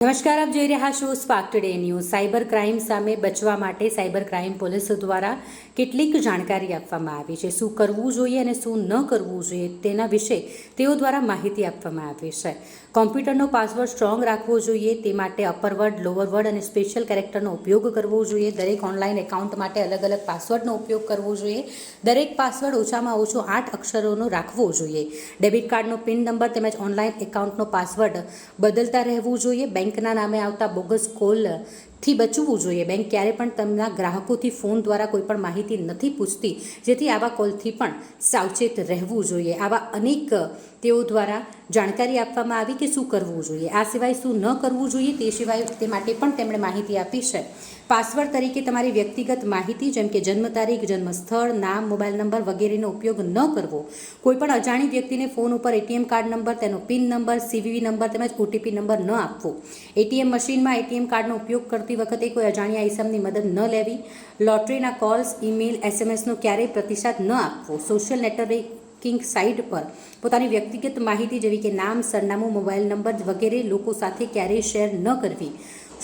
નમસ્કાર, આપ જોઈ રહ્યા છો spark today news cyber crime સામે બચવા માટે સાયબર ક્રાઇમ પોલીસ દ્વારા કેટલીક જાણકારી આપવામાં આવી છે. શું કરવું જોઈએ અને શું ન કરવું જોઈએ તેના વિશે તેઓ દ્વારા માહિતી આપવામાં આવી છે. કોમ્પ્યુટરનો પાસવર્ડ સ્ટ્રોંગ રાખવો જોઈએ, તે માટે અપર વર્ડ લોઅર વર્ડ અને સ્પેશિયલ કેરેક્ટરનો ઉપયોગ કરવો જોઈએ. દરેક ઓનલાઈન એકાઉન્ટ માટે અલગ અલગ પાસવર્ડનો ઉપયોગ કરવો જોઈએ. દરેક પાસવર્ડ ઓછામાં ઓછો આઠ અક્ષરોનો રાખવો જોઈએ. ડેબિટ કાર્ડનો પિન નંબર તેમજ ઓનલાઈન એકાઉન્ટનો પાસવર્ડ બદલતા રહેવું જોઈએ. બેંકના નામે આવતા બોગસ કોલથી બચવું જોઈએ. બેંક ક્યારે પણ તેમના ગ્રાહકોથી ફોન દ્વારા કોઈ પણ માહિતી નથી પૂછતી, જેથી આવા કોલથી પણ સાવચેત રહેવું જોઈએ. આવા અનેક તેઓ દ્વારા જાણકારી આપવામાં આવી કે શું કરવું જોઈએ. આ સિવાય શું ન કરવું જોઈએ તે સિવાય તે માટે પણ તેમણે માહિતી આપી છે. પાસવર્ડ તરીકે તમારી વ્યક્તિગત માહિતી, જેમ કે જન્મ તારીખ, જન્મ સ્થળ, નામ, મોબાઈલ નંબર વગેરેનો ઉપયોગ ન કરવો. કોઈપણ અજાણી વ્યક્તિને ફોન ઉપર એટીએમ કાર્ડ નંબર, તેનો પિન નંબર, સીવીવી નંબર તેમજ ઓટીપી નંબર ન આપવો. એટીએમ મશીનમાં એટીએમ કાર્ડનો ઉપયોગ કરતી વખતે કોઈ અજાણ્યા ઈસમની મદદ ન લેવી. લોટરીના કોલ્સ, ઈમેલ, એસએમએસનો ક્યારેય પ્રતિસાદ ન આપવો. સોશિયલ નેટવર્કિંગ સાઇટ પર પોતાની વ્યક્તિગત માહિતી જેવી કે નામ, સરનામું, મોબાઈલ નંબર વગેરે લોકો સાથે ક્યારેય શેર ન કરવી.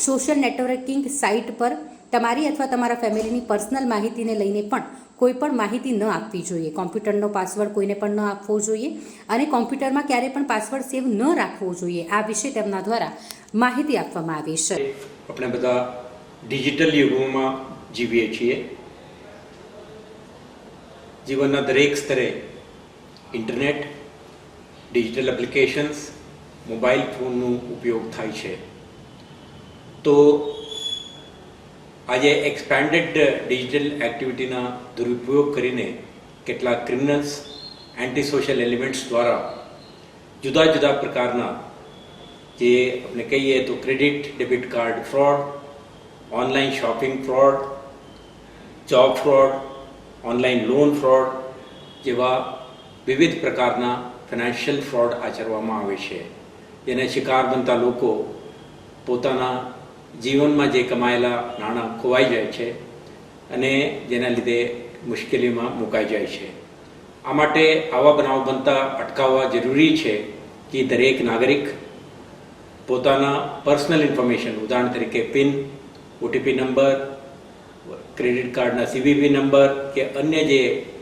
સોશિયલ નેટવર્કિંગ સાઇટ પર તમારી અથવા તમારા ફેમિલીની પર્સનલ માહિતીને લઈને પણ કોઈ પણ માહિતી ન આપવી જોઈએ. કોમ્પ્યુટરનો પાસવર્ડ કોઈને પણ ન આપવો જોઈએ અને કોમ્પ્યુટરમાં ક્યારેય પણ પાસવર્ડ સેવ ન રાખવો જોઈએ. આ વિશે તેમના દ્વારા માહિતી આપવામાં આવી છે. આપણે બધા ડિજિટલ યુગમાં જીવીએ છીએ. જીવનના દરેક સ્તરે ઇન્ટરનેટ ડિજિટલ એપ્લિકેશન્સ મોબાઈલ ફોનનો ઉપયોગ થાય છે. તો આજે એક્સપેન્ડેડ ડિજિટલ એક્ટિવિટીના દુરુપયોગ કરીને કેટલાક ક્રિમિનલ્સ એન્ટી સોશિયલ એલિમેન્ટ્સ દ્વારા જુદા જુદા પ્રકારના જે આપણે કહીએ તો credit debit card fraud online shopping fraud job fraud online loan fraud જેવા વિવિધ પ્રકારના ફિનાન્શિયલ ફ્રોડ આચરવામાં આવે છે. જેને શિકાર બનતા લોકો પોતાના જીવનમાં જે કમાયેલા નાણાં ખોવાઈ જાય છે અને જેના લીધે મુશ્કેલીમાં મુકાઈ જાય છે. આ માટે આવા બનાવ બનતા અટકાવવા જરૂરી છે કે દરેક નાગરિક પોતાના પર્સનલ ઇન્ફોર્મેશન ઉદાહરણ તરીકે પિન ઓટીપી નંબર ક્રેડિટ કાર્ડના સીવીવી નંબર કે અન્ય જે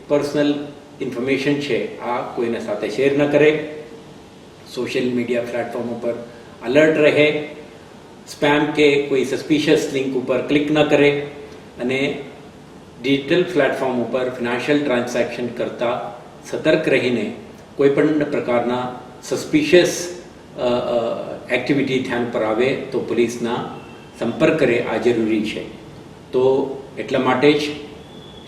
પર્સનલ ઇન્ફોર્મેશન છે, આ કોઈના સાથે શેર ન કરે. સોશિયલ મીડિયા પ્લેટફોર્મ ઉપર અલર્ટ રહે. સ્પેમ કે કોઈ સસ્પિશિયસ લિંક ઉપર ક્લિક ન કરે. અને ડિજિટલ પ્લેટફોર્મ ઉપર ફિનાન્શિયલ ટ્રાન્ઝેક્શન કરતાં સતર્ક રહીને કોઈપણ પ્રકારના સસ્પિશિયસ એક્ટિવિટી ધ્યાન પર આવે તો પોલીસના સંપર્ક કરે આ જરૂરી છે. તો એટલા માટે જ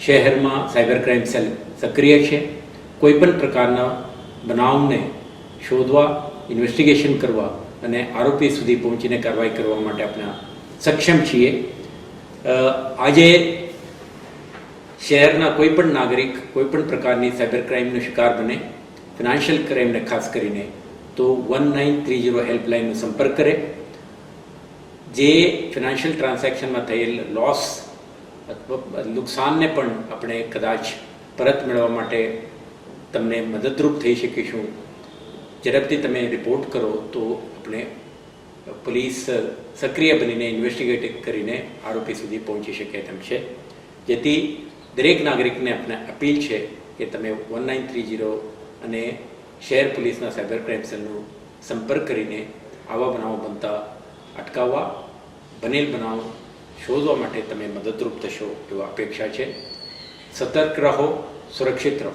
શહેરમાં સાયબર ક્રાઇમ સેલ સક્રિય છે. કોઈપણ પ્રકારના બનાવને શોધવા, ઇન્વેસ્ટિગેશન કરવા અને આરોપી સુધી પહોંચીને કાર્યવાહી કરવા માટે આપણે સક્ષમ છીએ. આજે શહેરના કોઈપણ નાગરિક, કોઈપણ પ્રકારની સાયબર ક્રાઇમનો શિકાર બને, ફિનાન્શિયલ ક્રાઇમને ખાસ કરીને તો વન નાઇન થ્રી ઝીરો હેલ્પલાઇનનો સંપર્ક કરે જે ફિનાન્શિયલ ટ્રાન્ઝેક્શનમાં થયેલ લોસ અથવા નુકસાનને પણ આપણે કદાચ પરત મેળવવા માટે તમને મદદરૂપ થઈ શકીશું. ઝડપથી તમે રિપોર્ટ કરો તો આપણે પોલીસ સક્રિય બનીને ઇન્વેસ્ટિગેટ કરીને આરોપી સુધી પહોંચી શકે તેમ છે. જેથી દરેક નાગરિકને આપણે અપીલ છે કે તમે વન નાઇન થ્રી ઝીરો અને શહેર પોલીસના સાયબર ક્રાઇમ સેલનો સંપર્ક કરીને આવા બનાવો બનતા અટકાવવા બનેલ બનાવ શોધવા માટે તમે મદદરૂપ થશો એવા અપેક્ષા છે સતર્ક રહો સુરક્ષિત રહો